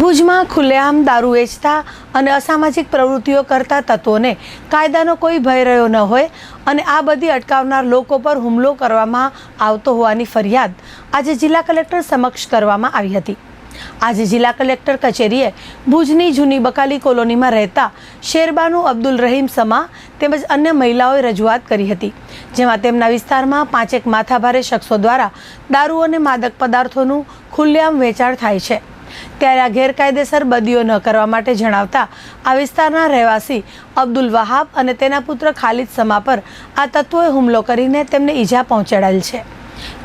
ભુજમાં ખુલ્લેઆમ દારૂ વેચતા અને અસામાજિક પ્રવૃત્તિઓ કરતા તત્વોને કાયદાનો કોઈ ભય રહ્યો ન હોય અને આ બધી અટકાવનાર લોકો પર હુમલો કરવામાં આવતો હોવાની ફરિયાદ આજે જિલ્લા કલેક્ટર સમક્ષ કરવામાં આવી હતી. આજે જિલ્લા કલેક્ટર કચેરીએ ભુજની જૂની બકાલી કોલોનીમાં રહેતા શેરબાનુ અબ્દુલ રહીમ સમા તેમજ અન્ય મહિલાઓએ રજૂઆત કરી હતી, જેમાં તેમના વિસ્તારમાં પાંચેક માથાભારે શખ્સો દ્વારા દારૂ અને માદક પદાર્થોનું ખુલ્લેઆમ વેચાણ થાય છે. ત્યારે આ ગેરકાયદેસર બદીઓ ન કરવા માટે જણાવતા આ વિસ્તારના રહેવાસી અબ્દુલ વહાબ અને તેના પુત્ર ખાલિદ સમા પર આ તત્વોએ હુમલો કરીને તેમને ઈજા પહોંચાડેલ છે.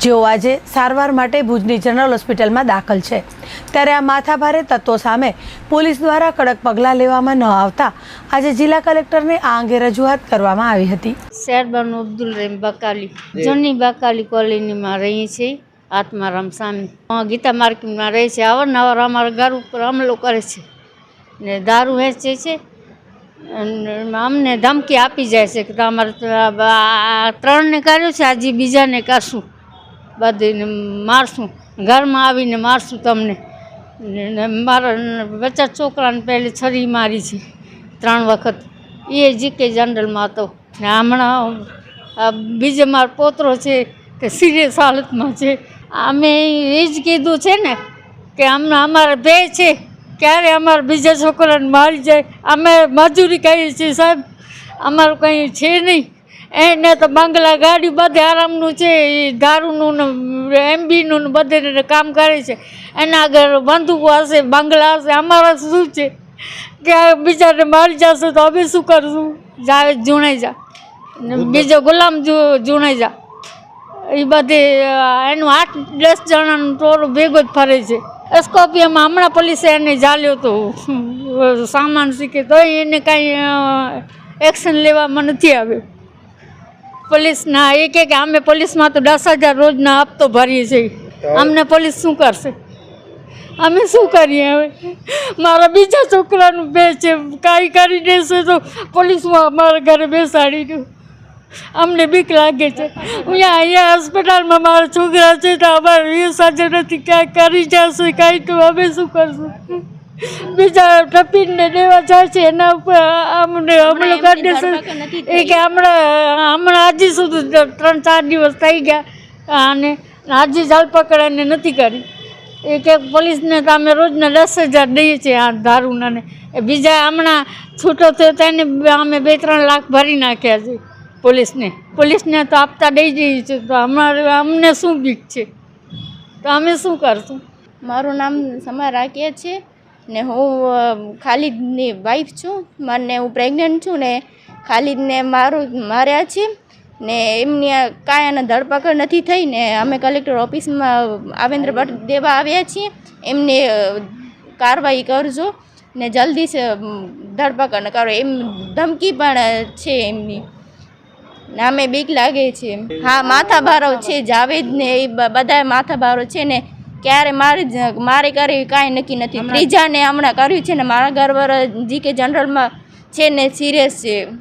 જેઓ આજે સારવાર માટે ભુજની જનરલ હોસ્પિટલમાં દાખલ છે. ત્યારે આ માથાભારે તત્વો સામે પોલીસ દ્વારા કડક પગલાં લેવામાં ન આવતા આજે જિલ્લા કલેક્ટરને આ અંગે રજૂઆત કરવામાં આવી હતી. શેરબાનુ અબ્દુલ રહીમ બકાલી, જૂની બકાલી કોલોનીમાં રહીએ છીએ આત્મારામ અ, ગીતા માર્કેટમાં રહે છે. અવારનવાર અમારા ઘર ઉપર હમલો કરે છે. ને દારૂ વેચે છે. અમને ધમકી આપી જાય છે કે તમારે ત્રણને કર્યું છે આજે બીજાને કરશું. બધીને મારશું. ઘરમાં આવીને મારશું તમને. મારા બચ્ચા છોકરાને પહેલે છરી મારી છે ત્રણ વખત. એ જીકે જનરલમાં હતો. ને હમણાં બીજે મારો પોતરો છે કે સિરિયસ હાલતમાં છે. અમે એ જ કીધું છે ને કે અમને અમારે બે છે ક્યારે અમારા બીજા છોકરાને મારી જાય. અમે મજૂરી કરીએ છીએ સાહેબ. અમારું કંઈ છે નહીં. એને તો બંગલા ગાડી બધે આરામનું છે એ દારૂનું ને એમબીનું ને બધે કામ કરે છે. એના આગળ બંધુકો હશે બંગલા હશે અમારા શું છે? કે આ બીજાને મારી જશે તો અમે શું કરશું? જાવે જુણાઈ જા. ને બીજો ગુલામ જુ- જુણાઈ જા. એ બધે એનું આઠ દસ જણાનું ટોળું ભેગો જ ફરે છે. સ્કોપિયામાં હમણાં પોલીસે એને જાલ્યો તો સામાન શીખે તો એને કાંઈ એક્શન લેવામાં નથી આવ્યું. પોલીસના એ કહે કે અમે પોલીસમાં તો દસ હજાર રોજના હપ્તો ભરીએ છીએ. અમને પોલીસ શું કરશે? અમે શું કરીએ હવે? મારા બીજા છોકરાનું બે છે, કાંઈ કરી દેશે તો પોલીસમાં અમારા ઘરે બેસાડી દઉં. અમને બીક લાગે છે. અહીંયા અહીંયા હોસ્પિટલમાં મારા છોકરા છે તો અમારે વીસ હજાર નથી ક્યાંક કરી જશે કાંઈ તો અમે શું કરશું? બીજા ટપીને દેવા જાય છે એના ઉપર અમને હમલો કરી દેશે. એ કે હમણાં હમણાં આજે સુધી ત્રણ ચાર દિવસ થઈ ગયા. અને આજે જાલપકડાને નથી કરી. એ કે પોલીસને તો અમે રોજના દસ હજાર દઈએ છીએ આ દારૂના ને એ બીજા હમણાં છૂટો થયો તેને અમે બે ત્રણ લાખ ભરી નાખ્યા છે. પોલીસને. પોલીસને તો આપતા દઈ જઈએ છીએ તો અમારે, અમને શું બીક છે? તો અમે શું કરશું? મારું નામ સમા રાખીએ છે ને હું ખાલિદની વાઈફ છું. મને હું પ્રેગ્નન્ટ છું ને ખાલિદને મારું, માર્યા છે ને એમની કાંઈ અને ધરપકડ નથી થઈ ને અમે કલેક્ટર ઓફિસમાં આવેન્દ્ર ભટ્ટ દેવા આવ્યા છીએ. એમને કારવાહી કરજો ને જલ્દી ધરપકડ કરો. એમ ધમકી પણ છે એમની. અમે બીક લાગે છે. હા માથાભારો છે જાવેદ ને એ બ- માથા માથાભારો છે ને ક્યારે મારે મારે કરી કાંઈ નક્કી નથી. ત્રીજાને હમણાં કર્યું છે ને મારા ઘરવાળા જી કે જનરલમાં છે ને સિરિયસ છે.